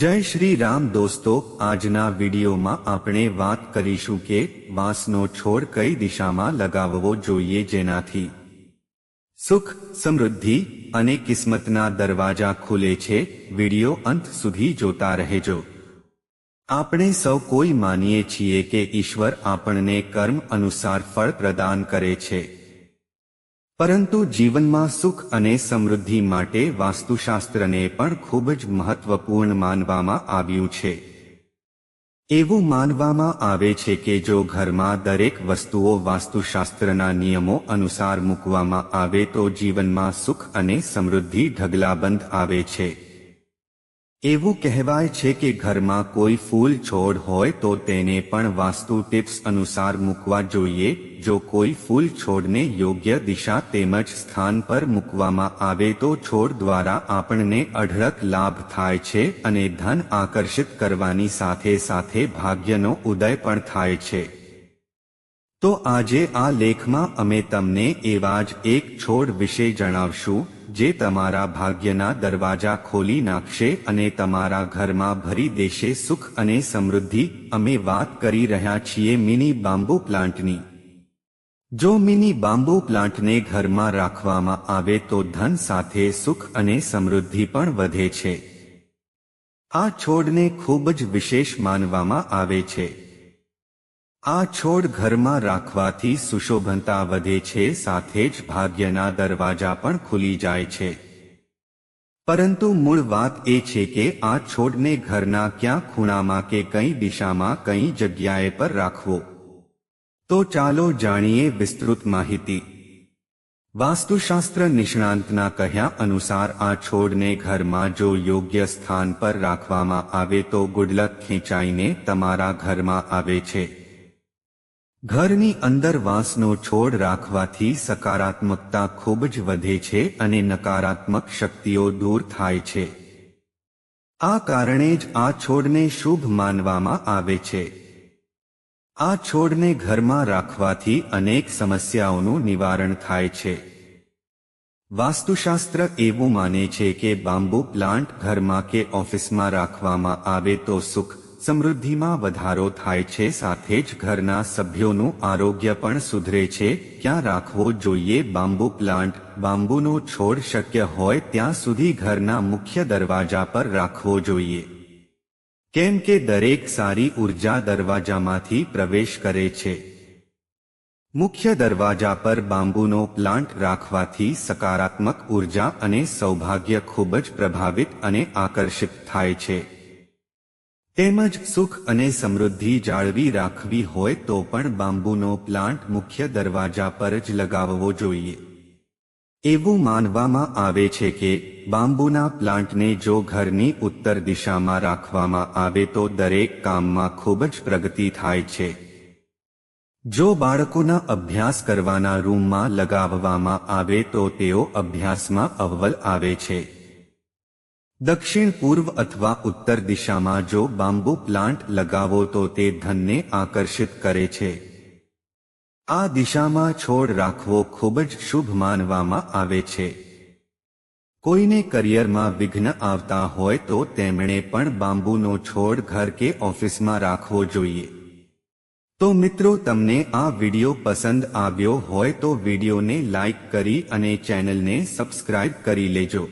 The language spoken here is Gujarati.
જય શ્રી રામ દોસ્તો, આજના વિડીયોમાં આપણે વાત કરીશું કે વાંસનો છોડ કઈ દિશામાં લગાવવો જોઈએ જેનાથી સુખ, સમૃદ્ધિ અને કિસ્મતના દરવાજા ખુલે છે, વીડિયો અંત સુધી જોતા રહેજો. આપણે સૌ કોઈ માનીએ છીએ કે ઈશ્વર આપણને કર્મ અનુસાર ફળ પ્રદાન કરે છે. પરંતુ જીવનમાં સુખ અને સમૃદ્ધિ માટે વાસ્તુશાસ્ત્રને પણ ખૂબ જ મહત્વપૂર્ણ માનવામાં આવ્યું છે. એવું માનવામાં આવે છે કે જો ઘરમાં દરેક વસ્તુઓ વાસ્તુશાસ્ત્રના નિયમો અનુસાર મૂકવામાં આવે તો જીવનમાં સુખ અને સમૃદ્ધિ ઢગલાબંધ આવે છે. એવું કહેવાય છે કે ઘરમાં કોઈ ફૂલ છોડ હોય તો તેને પણ વાસ્તુ ટિપ્સ અનુસાર મૂકવા જોઈએ. જો કોઈ ફૂલ છોડને યોગ્ય દિશા તેમજ સ્થાન પર મૂકવામાં આવે તો છોડ દ્વારા આપણને અઢળક લાભ થાય છે અને ધન આકર્ષિત કરવાની સાથે સાથે ભાગ્યનો ઉદય પણ થાય છે. તો આજે આ લેખમાં અમે તમને એવા જ એક છોડ વિશે જણાવશું. જે તમારા ભાગ્યના દરવાજા ખોલી નાખશે અને તમારા ઘરમાં ભરી દેશે સુખ અને સમૃદ્ધિ. અમે વાત કરી રહ્યા છીએ મિની બાંબુ પ્લાન્ટની. જો મિની બાંબુ પ્લાન્ટને ઘરમાં રાખવામાં આવે તો ધન સાથે સુખ અને સમૃદ્ધિ પણ વધે છે. આ છોડને ખૂબ જ વિશેષ માનવામાં આવે છે. આ છોડ ઘરમાં રાખવાથી સુશોભનતા વધે છે, સાથે જ ભાગ્યના દરવાજા પણ ખુલી જાય છે. પરંતુ મૂળ વાત એ છે કે આ છોડને ઘરના ક્યાં ખૂણામાં કે કઈ દિશામાં કઈ જગ્યાએ પર રાખવો. તો ચાલો જાણીએ વિસ્તૃત માહિતી. વાસ્તુશાસ્ત્ર નિષ્ણાંતના કહ્યા અનુસાર આ છોડને ઘરમાં જો યોગ્ય સ્થાન પર રાખવામાં આવે તો ગુડલક ખેંચાઈને તમારા ઘરમાં આવે છે. ઘરની અંદર વાંસનો છોડ રાખવાથી સકારાત્મકતા ખૂબ જ વધે છે અને નકારાત્મક શક્તિઓ દૂર થાય છે. આ કારણે જ આ છોડને શુભ માનવામાં આવે છે. આ છોડને ઘરમાં રાખવાથી અનેક સમસ્યાઓનું નિવારણ થાય છે. વાસ્તુશાસ્ત્ર એવું માને છે કે બાંબુ પ્લાન્ટ ઘરમાં કે ઓફિસમાં રાખવામાં આવે તો સુખ સમૃદ્ધિમાં વધારો થાય છે, સાથે જ ઘરના સભ્યોનું આરોગ્ય પણ સુધરે છે. ક્યાં રાખવો જોઈએ? Bamboo plant. બાંબુનો છોડ શક્ય હોય ત્યાં સુધી ઘરના મુખ્ય દરવાજા પર રાખવો જોઈએ. કેમ કે દરેક સારી ઊર્જા દરવાજામાંથી પ્રવેશ કરે છે. મુખ્ય દરવાજા પર બાંબુનો પ્લાન્ટ રાખવાથી સકારાત્મક ઊર્જા અને સૌભાગ્ય ખૂબ જ પ્રભાવિત અને આકર્ષિત થાય છે. તેમજ સુખ અને સમૃદ્ધિ જાળવી રાખવી હોય તો પણ બાંબુનો પ્લાન્ટ મુખ્ય દરવાજા પર જ લગાવવો જોઈએ. એવું માનવામાં આવે છે કે બાંબુના પ્લાન્ટને જો ઘરની ઉત્તર દિશામાં રાખવામાં આવે તો દરેક કામમાં ખૂબ જ પ્રગતિ થાય છે. જો બાળકોના અભ્યાસ કરવાના રૂમમાં લગાવવામાં આવે તો તેઓ અભ્યાસમાં અવ્વલ આવે છે. દક્ષિણ પૂર્વ અથવા ઉત્તર દિશામાં જો બાંબુ પ્લાન્ટ લગાવો તો તે ધનને આકર્ષિત કરે છે. આ દિશામાં છોડ રાખવો ખૂબ જ શુભ માનવામાં આવે છે. કોઈને કરિયરમાં વિઘ્ન આવતા હોય તો તેમણે પણ બાંબુનો છોડ ઘર કે ઓફિસમાં રાખવો જોઈએ. તો મિત્રો, તમને આ વિડિયો પસંદ આવ્યો હોય તો વિડિયોને લાઇક કરી અને ચેનલને સબસ્ક્રાઇબ કરી લેજો.